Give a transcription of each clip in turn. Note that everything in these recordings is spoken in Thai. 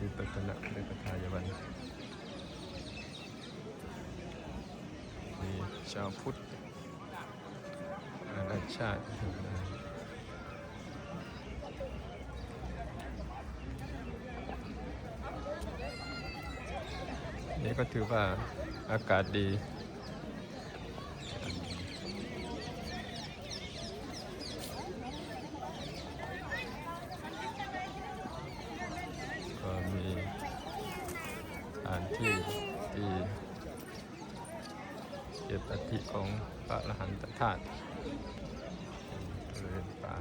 ตนะเรือกทายวันมีชาวพุทธอาณาชาตินี่ก็ถือว่าอากาศดี ก็มีสถาน ที่ที่เก็บอัฐิของพระอรหันตธาตุบริเวณป่า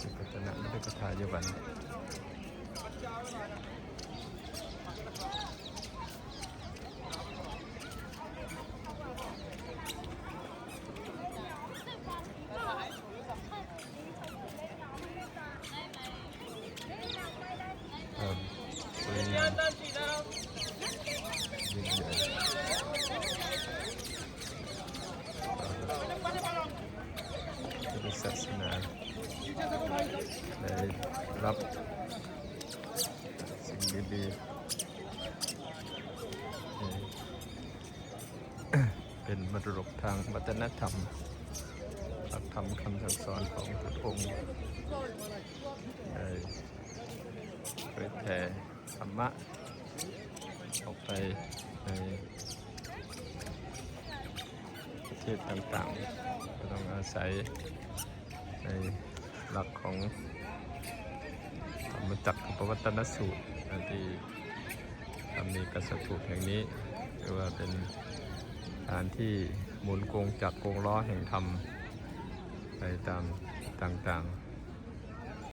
สุกตนะมฤคทายวัน เอ่อเป็นยิ่งใหญ่ เป็นศาสนาได้รับสิ่งดีๆ เป็นมรดกทางวัฒนธรรมหลักธรรมคำสั่งสอนของพระองค์ได้เผยแผ่ธรรมะออกไปในประเทศต่างๆ อาศัยในหลักของธรรมจักรปวัตนสูตรที่ทำมีกษัตริย์แห่งนี้หรือว่าเป็นฐานที่หมุนกงจักรกงล้อแห่งธรรมไปตามต่างๆ